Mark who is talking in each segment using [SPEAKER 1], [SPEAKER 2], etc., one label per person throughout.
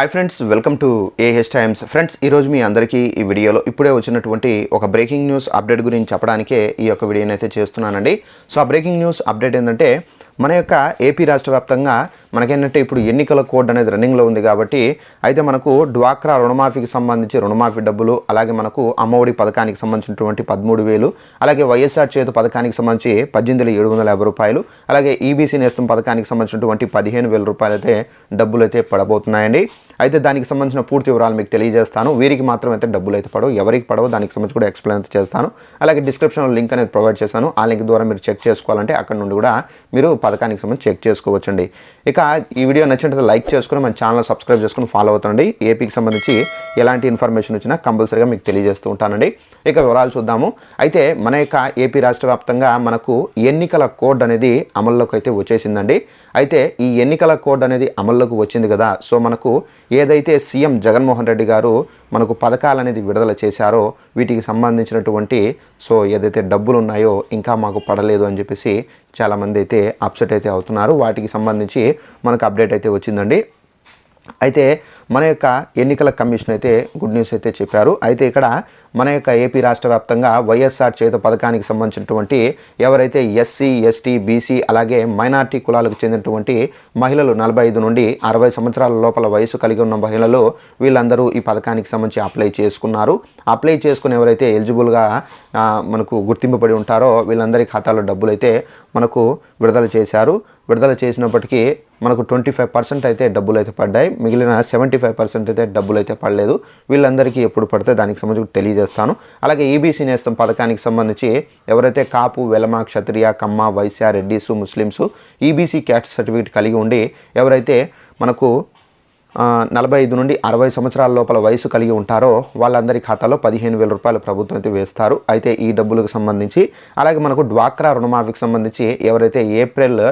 [SPEAKER 1] Hi friends welcome to AH times friends ఈరోజు మీ అందరికీ ఈ వీడియోలో ఇప్పుడే వచ్చినటువంటి ఒక బ్రేకింగ్ న్యూస్ అప్డేట్ గురించి చెప్పడానికే ఈ యొక్క వీడియోని అయితే చేస్తున్నానండి. సో ఆ బ్రేకింగ్ న్యూస్ అప్డేట్ ఏంటంటే మన యొక్క ఏపీ రాష్ట్ర వ్యాప్తంగా మనకేంటంటే ఇప్పుడు ఎన్నికల కోడ్ అనేది రన్నింగ్లో ఉంది కాబట్టి అయితే మనకు డ్వాక్రా రుణమాఫీకి సంబంధించి రుణమాఫీ డబ్బులు అలాగే మనకు అమ్మఒడి పథకానికి సంబంధించినటువంటి పదమూడు వేలు అలాగే వైఎస్ఆర్ చేతు పథకానికి సంబంధించి పద్దెనిమిది వేల ఏడు వందల యాభై రూపాయలు అలాగే ఈబీసీ నేస్తం పథకానికి సంబంధించినటువంటి పదిహేను వేల రూపాయలు అయితే డబ్బులు అయితే పడబోతున్నాయండి. అయితే దానికి సంబంధించిన పూర్తి వివరాలు మీకు తెలియజేస్తాను. వీరికి మాత్రం అయితే డబ్బులు అయితే పడవు. ఎవరికి పడవు దానికి సంబంధించి కూడా ఎక్స్ప్లెయిన్ అయితే చేస్తాను. అలాగే డిస్క్రిప్షన్లో లింక్ అనేది ప్రొవైడ్ చేశాను. ఆ లింక్ ద్వారా మీరు చెక్ చేసుకోవాలంటే అక్కడ నుండి కూడా మీరు పథకానికి సంబంధించి చెక్ చేసుకోవచ్చండి. ఇక ఈ వీడియో నచ్చినట్లయితే లైక్ చేసుకుని మన ఛానల్ సబ్స్క్రైబ్ చేసుకుని ఫాలో అవుతుండండి. ఏపీకి సంబంధించి ఎలాంటి ఇన్ఫర్మేషన్ వచ్చినా కంపల్సరీగా మీకు తెలియజేస్తూ ఉంటానండి. ఇక వివరాలు చూద్దాము. అయితే మన యొక్క ఏపీ రాష్ట్ర వ్యాప్తంగా మనకు ఎన్నికల కోడ్ అనేది అమల్లోకి అయితే వచ్చేసిందండి. అయితే ఈ ఎన్నికల కోడ్ అనేది అమల్లోకి వచ్చింది కదా. సో మనకు ఏదైతే సీఎం జగన్మోహన్ రెడ్డి గారు మనకు పథకాలు అనేది విడుదల చేశారో వీటికి సంబంధించినటువంటి సో ఏదైతే డబ్బులు ఉన్నాయో ఇంకా మాకు పడలేదు అని చెప్పేసి చాలామంది అయితే అప్సెట్ అయితే అవుతున్నారు. వాటికి సంబంధించి మనకు అప్డేట్ అయితే వచ్చిందండి. అయితే మన యొక్క ఎన్నికల కమిషన్ అయితే గుడ్ న్యూస్ అయితే చెప్పారు. అయితే ఇక్కడ మన యొక్క ఏపీ రాష్ట్ర వ్యాప్తంగా వైఎస్ఆర్ చేత పథకానికి సంబంధించినటువంటి ఎవరైతే ఎస్సీ ఎస్టీ బీసీ అలాగే మైనార్టీ కులాలకు చెందినటువంటి మహిళలు నలభై ఐదు నుండి అరవై సంవత్సరాల లోపల వయసు కలిగి ఉన్న మహిళలు వీళ్ళందరూ ఈ పథకానికి సంబంధించి అప్లై చేసుకున్నారు. అప్లై చేసుకుని ఎవరైతే ఎలిజిబుల్గా మనకు గుర్తింపబడి ఉంటారో వీళ్ళందరి ఖాతాలో డబ్బులు అయితే మనకు విడుదల చేశారు. విడుదల చేసినప్పటికీ మనకు ట్వంటీ ఫైవ్ పర్సెంట్ అయితే డబ్బులు అయితే పడ్డాయి. మిగిలిన సెవెంటీ ఫైవ్ పర్సెంట్ అయితే డబ్బులు అయితే పడలేదు. వీళ్ళందరికీ ఎప్పుడు పడితే దానికి సంబంధించి తెలియజేస్తాను. అలాగే ఈబీసీ నేస్తం పథకానికి సంబంధించి ఎవరైతే Kapu Velama Kshatriya Kamma Vaishya Reddys Muslims EBC caste certificate కలిగి ఉండి ఎవరైతే మనకు నలభై ఐదు నుండి అరవై సంవత్సరాల లోపల వయసు కలిగి ఉంటారో వాళ్ళందరి ఖాతాలో పదిహేను వేల రూపాయలు ప్రభుత్వం అయితే వేస్తారు. అయితే ఈ డబ్బులకు సంబంధించి అలాగే మనకు డ్వాక్రా రుణమాఫీకి సంబంధించి ఎవరైతే ఏప్రిల్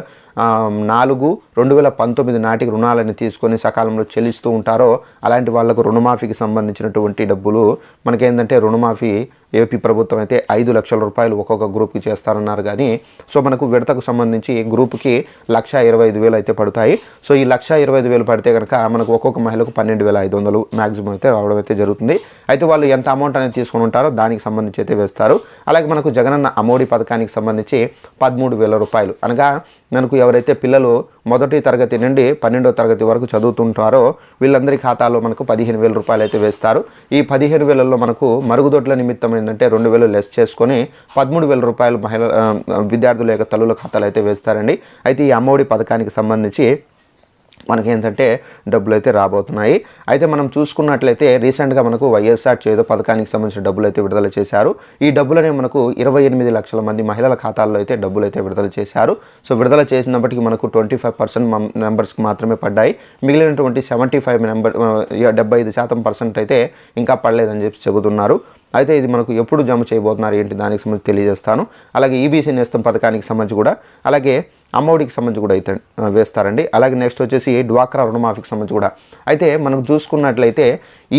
[SPEAKER 1] నాలుగు రెండు వేల పంతొమ్మిది నాటికి రుణాలని తీసుకొని సకాలంలో చెల్లిస్తూ ఉంటారో అలాంటి వాళ్ళకు రుణమాఫీకి సంబంధించినటువంటి డబ్బులు మనకేంటంటే రుణమాఫీ ఏపీ ప్రభుత్వం అయితే ఐదు లక్షల రూపాయలు ఒక్కొక్క గ్రూప్కి చేస్తారన్నారు కానీ సో మనకు విడతకు సంబంధించి గ్రూప్కి లక్ష ఇరవై ఐదు వేలు అయితే పడతాయి. సో ఈ లక్ష ఇరవై ఐదు వేలు పడితే కనుక మనకు ఒక్కొక్క మహిళకు పన్నెండు వేల ఐదు వందలు మ్యాక్సిమం అయితే రావడం అయితే జరుగుతుంది. అయితే వాళ్ళు ఎంత అమౌంట్ అనేది తీసుకొని ఉంటారో దానికి సంబంధించి అయితే వేస్తారు. అలాగే మనకు జగనన్న అమోడి పథకానికి సంబంధించి పదమూడు వేల రూపాయలు అనగా మనకు ఎవరైతే పిల్లలు మొదటి తరగతి నుండి పన్నెండో తరగతి వరకు చదువుతుంటారో వీళ్ళందరి ఖాతాలో మనకు పదిహేను వేల రూపాయలు అయితే వేస్తారు. ఈ పదిహేను వేలలో మనకు మరుగుదొడ్ల నిమిత్తం ఏంటంటే రెండు వేలు లెస్ చేసుకొని పదమూడు వేల రూపాయలు మహిళ విద్యార్థుల యొక్క తల్లుల ఖాతాలు అయితే వేస్తారండి. అయితే ఈ అమ్మఒడి పథకానికి సంబంధించి మనకేంటంటే డబ్బులు అయితే రాబోతున్నాయి. అయితే మనం చూసుకున్నట్లయితే రీసెంట్గా మనకు వైఎస్ఆర్ చేదో పథకానికి సంబంధించిన డబ్బులు అయితే విడుదల చేశారు. ఈ డబ్బులనే మనకు ఇరవై ఎనిమిది లక్షల మంది మహిళల ఖాతాల్లో అయితే డబ్బులు అయితే విడుదల చేశారు. సో విడుదల చేసినప్పటికీ మనకు ట్వంటీ ఫైవ్ పర్సెంట్ నెంబర్స్కి మాత్రమే పడ్డాయి. మిగిలినటువంటి సెవెంటీ ఫైవ్ నెంబర్ డెబ్బై ఐదు శాతం పర్సెంట్ అయితే ఇంకా పడలేదని చెప్పి చెబుతున్నారు. అయితే ఇది మనకు ఎప్పుడు జమ చేయబోతున్నారు ఏంటి దానికి సంబంధించి తెలియజేస్తాను. అలాగే ఈబీసీ నేస్తం పథకానికి సంబంధించి కూడా. అలాగే అమ్మఒడికి సంబంధించి కూడా అయితే వేస్తారండి. అలాగే నెక్స్ట్ వచ్చేసి డ్వాక్రా రుణమాఫీకి సంబంధించి కూడా. అయితే మనం చూసుకున్నట్లయితే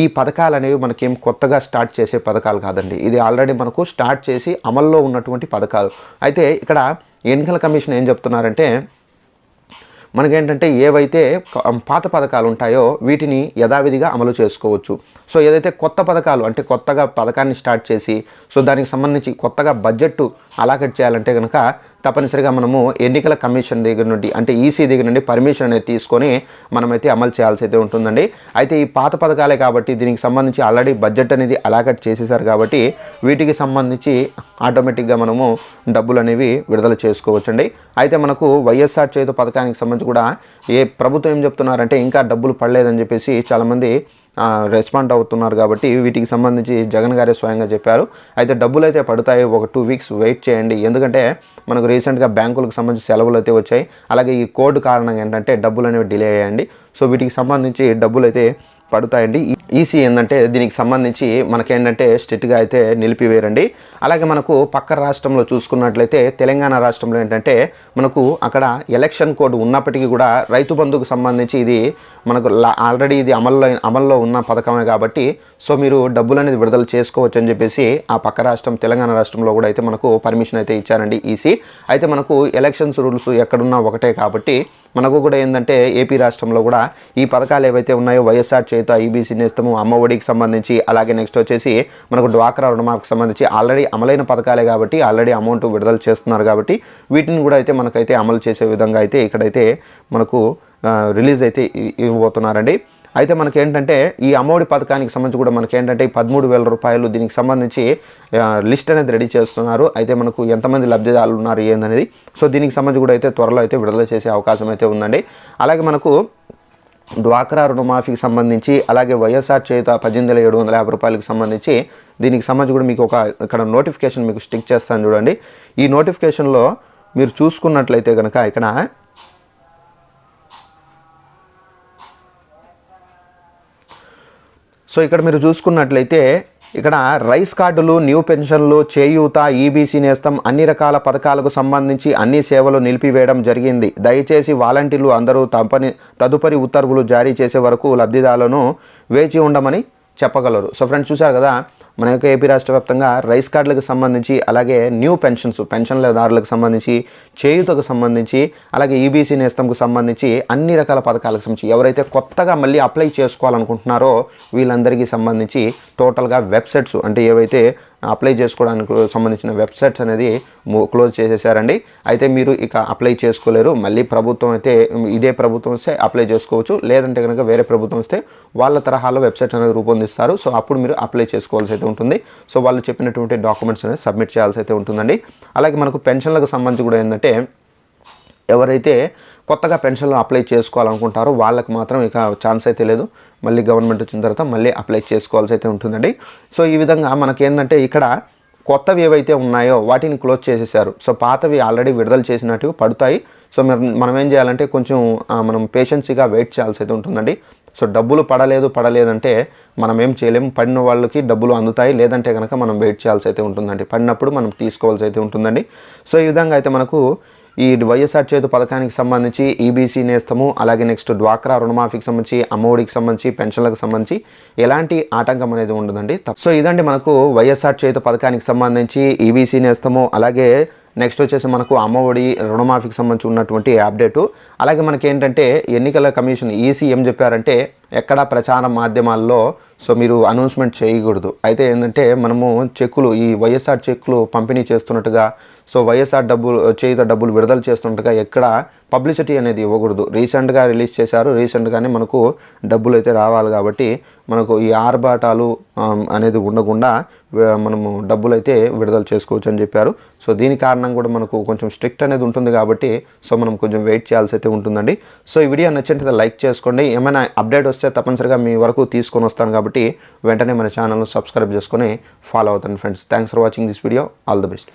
[SPEAKER 1] ఈ పథకాలు అనేవి మనకేం కొత్తగా స్టార్ట్ చేసే పథకాలు కాదండి. ఇది ఆల్రెడీ మనకు స్టార్ట్ చేసి అమల్లో ఉన్నటువంటి పథకాలు. అయితే ఇక్కడ ఎన్నికల కమిషన్ ఏం చెప్తున్నారంటే మనకేంటంటే ఏవైతే పాత పథకాలు ఉంటాయో వీటిని యథావిధిగా అమలు చేసుకోవచ్చు. సో ఏదైతే కొత్త పథకాలు అంటే కొత్తగా పథకాన్ని స్టార్ట్ చేసి సో దానికి సంబంధించి కొత్తగా బడ్జెట్ అలాకెట్ చేయాలంటే కనుక తప్పనిసరిగా మనము ఎన్నికల కమిషన్ దగ్గర నుండి అంటే ఈసీ దగ్గర నుండి పర్మిషన్ అనేది తీసుకొని మనమైతే అమలు చేయాల్సి అయితే ఉంటుందండి. అయితే ఈ పాత పథకాలే కాబట్టి దీనికి సంబంధించి ఆల్రెడీ బడ్జెట్ అనేది అలాకట్ చేసేసారు కాబట్టి వీటికి సంబంధించి ఆటోమేటిక్గా మనము డబ్బులు అనేవి విడుదల చేసుకోవచ్చండి. అయితే మనకు వైఎస్ఆర్ చేతు పథకానికి సంబంధించి కూడా ఏ ప్రభుత్వం ఏం చెప్తున్నారంటే ఇంకా డబ్బులు పడలేదని చెప్పేసి చాలామంది రెస్పాండ్ అవుతున్నారు కాబట్టి వీటికి సంబంధించి జగన్ గారే స్వయంగా చెప్పారు. అయితే డబ్బులు అయితే పడతాయి ఒక టూ వీక్స్ వెయిట్ చేయండి. ఎందుకంటే మనకు రీసెంట్గా బ్యాంకులకు సంబంధించి సెలవులు అయితే వచ్చాయి. అలాగే ఈ కోడ్ కారణంగా ఏంటంటే డబ్బులు అనేవి డిలే అయ్యాయండి. సో వీటికి సంబంధించి డబ్బులు అయితే పడతాయండి. ఈసీ ఏంటంటే దీనికి సంబంధించి మనకేంటంటే స్ట్రిక్ట్గా అయితే నిలిపివేరండి. అలాగే మనకు పక్క రాష్ట్రంలో చూసుకున్నట్లయితే తెలంగాణ రాష్ట్రంలో ఏంటంటే మనకు అక్కడ ఎలక్షన్ కోడ్ ఉన్నప్పటికీ కూడా రైతు బంధుకు సంబంధించి ఇది మనకు లా- ఆల్రెడీ ఇది అమల్లో అమల్లో ఉన్న పథకమే కాబట్టి సో మీరు డబ్బులు అనేది విడుదల చేసుకోవచ్చు అని చెప్పేసి ఆ పక్క రాష్ట్రం తెలంగాణ రాష్ట్రంలో కూడా అయితే మనకు పర్మిషన్ అయితే ఇచ్చారండి ఈసీ అయితే మనకు ఎలక్షన్స్ రూల్స్ ఎక్కడున్నా ఒకటే కాబట్టి మనకు కూడా ఏంటంటే ఏపీ రాష్ట్రంలో కూడా ఈ పథకాలు ఏవైతే ఉన్నాయో వైఎస్ఆర్ చేత ఈబీసీ నేస్తము అమ్మఒడికి సంబంధించి అలాగే నెక్స్ట్ వచ్చేసి మనకు డ్వాక్రా రుణమాఫీకి సంబంధించి ఆల్రెడీ అమలైన పథకాలే కాబట్టి ఆల్రెడీ అమౌంట్ విడుదల చేస్తున్నారు కాబట్టి వీటిని కూడా అయితే మనకైతే అమలు చేసే విధంగా అయితే ఇక్కడైతే మనకు రిలీజ్ అయితే ఇవ్వబోతున్నారండి. అయితే మనకేంటంటే ఈ అమ్మఒడి పథకానికి సంబంధించి కూడా మనకి ఏంటంటే ఈ పదమూడు వేల రూపాయలు దీనికి సంబంధించి లిస్ట్ అనేది రెడీ చేస్తున్నారు. అయితే మనకు ఎంతమంది లబ్ధిదారులు ఉన్నారు ఏందనేది. సో దీనికి సంబంధించి కూడా అయితే త్వరలో అయితే విడుదల చేసే అవకాశం అయితే ఉందండి. అలాగే మనకు డ్వాక్రా రుణమాఫీకి సంబంధించి అలాగే వైఎస్ఆర్ చేత పద్దెనిమిది వేల ఏడు వందల యాభై రూపాయలకు సంబంధించి దీనికి సంబంధించి కూడా మీకు ఒక ఇక్కడ నోటిఫికేషన్ మీకు స్టిక్ చేస్తాను చూడండి. ఈ నోటిఫికేషన్లో మీరు చూసుకున్నట్లయితే కనుక ఇక్కడ సో ఇక్కడ మీరు చూసుకున్నట్లయితే ఇక్కడ రైస్ కార్డులు న్యూ పెన్షన్లు చేయూత ఈబీసీ నేస్తం అన్ని రకాల పథకాలకు సంబంధించి అన్ని సేవలు నిలిపివేయడం జరిగింది. దయచేసి వాలంటీర్లు అందరూ తపని తదుపరి ఉత్తర్వులు జారీ చేసే వరకు లబ్ధిదారులను వేచి ఉండమని చెప్పగలరు. సో ఫ్రెండ్స్ చూశారు కదా మన యొక్క ఏపీ రాష్ట్ర వ్యాప్తంగా రైస్ కార్డులకు సంబంధించి అలాగే న్యూ పెన్షన్స్ పెన్షన్లదారులకు సంబంధించి చేయూతకు సంబంధించి అలాగే ఈబీసీ నేస్తంకు సంబంధించి అన్ని రకాల పథకాలకు సంబంధించి ఎవరైతే కొత్తగా మళ్ళీ అప్లై చేసుకోవాలనుకుంటున్నారో వీళ్ళందరికీ సంబంధించి టోటల్గా వెబ్సైట్స్ అంటే ఏవైతే అప్లై చేసుకోవడానికి సంబంధించిన వెబ్సైట్స్ అనేది క్లోజ్ చేసేసారండి. అయితే మీరు ఇక అప్లై చేసుకోలేరు. మళ్ళీ ప్రభుత్వం అయితే ఇదే ప్రభుత్వం వస్తే అప్లై చేసుకోవచ్చు. లేదంటే కనుక వేరే ప్రభుత్వం వస్తే వాళ్ళ తరహాలో వెబ్సైట్ అనేది రూపొందిస్తారు. సో అప్పుడు మీరు అప్లై చేసుకోవాల్సి అయితే ఉంటుంది. సో వాళ్ళు చెప్పినటువంటి డాక్యుమెంట్స్ అనేది సబ్మిట్ చేయాల్సి అయితే ఉంటుందండి. అలాగే మనకు పెన్షన్లకు సంబంధించి కూడా ఏంటంటే ఎవరైతే కొత్తగా పెన్షన్లు అప్లై చేసుకోవాలనుకుంటారో వాళ్ళకి మాత్రం ఇక ఛాన్స్ అయితే లేదు. మళ్ళీ గవర్నమెంట్ వచ్చిన తర్వాత మళ్ళీ అప్లై చేసుకోవాల్సి అయితే ఉంటుందండి. సో ఈ విధంగా మనకేంటంటే ఇక్కడ కొత్తవి ఏవైతే ఉన్నాయో వాటిని క్లోజ్ చేసేసారు. సో పాతవి ఆల్రెడీ విడుదల చేసినట్టు పడతాయి. సో మనం ఏం చేయాలంటే కొంచెం మనం పేషెన్సీగా వెయిట్ చేయాల్సి అయితే ఉంటుందండి. సో డబ్బులు పడలేదు పడలేదంటే మనం ఏం చేయలేము పడిన వాళ్ళకి డబ్బులు అందుతాయి. లేదంటే కనుక మనం వెయిట్ చేయాల్సి అయితే ఉంటుందండి. పడినప్పుడు మనం తీసుకోవాల్సి అయితే ఉంటుందండి. సో ఈ విధంగా అయితే మనకు ఈ వైఎస్ఆర్ చేతు పథకానికి సంబంధించి ఈబీసీ నేస్తము అలాగే నెక్స్ట్ డ్వాక్రా రుణమాఫీకి సంబంధించి అమ్మఒడికి సంబంధించి పెన్షన్లకు సంబంధించి ఎలాంటి ఆటంకం అనేది ఉండదండి. సో ఇదండి మనకు వైఎస్ఆర్ చేతు పథకానికి సంబంధించి ఈబీసీ నేస్తము అలాగే నెక్స్ట్ వచ్చేసి మనకు అమ్మఒడి రుణమాఫీకి సంబంధించి ఉన్నటువంటి అప్డేటు అలాగే మనకి ఏంటంటే ఎన్నికల కమిషన్ ఈసీ ఏం చెప్పారంటే ఎక్కడ ప్రచార మాధ్యమాల్లో సో మీరు అనౌన్స్మెంట్ చేయకూడదు. అయితే ఏంటంటే మనము చెక్కులు ఈ వైఎస్ఆర్ చెక్కులు పంపిణీ చేస్తున్నట్టుగా సో వైఎస్ఆర్ డబ్బులు చేయుత డబ్బులు విడుదల చేస్తున్నట్టుగా ఎక్కడ పబ్లిసిటీ అనేది ఇవ్వకూడదు. రీసెంట్గా రిలీజ్ చేశారు రీసెంట్గానే మనకు డబ్బులు అయితే రావాలి కాబట్టి మనకు ఈ ఆర్భాటాలు అనేది ఉండకుండా మనము డబ్బులు అయితే విడుదల చేసుకోవచ్చు అని చెప్పారు. సో దీని కారణం కూడా మనకు కొంచెం స్ట్రిక్ట్ అనేది ఉంటుంది కాబట్టి సో మనం కొంచెం వెయిట్ చేయాల్సి అయితే ఉంటుందండి. సో ఈ వీడియో నచ్చినట్లయితే లైక్ చేసుకోండి. ఏమైనా అప్డేట్ వస్తే తప్పనిసరిగా మీ వరకు తీసుకొని వస్తాను కాబట్టి వెంటనే మన ఛానల్ను సబ్స్క్రైబ్ చేసుకొని ఫాలో అవుతాను friends thanks for watching this video all the best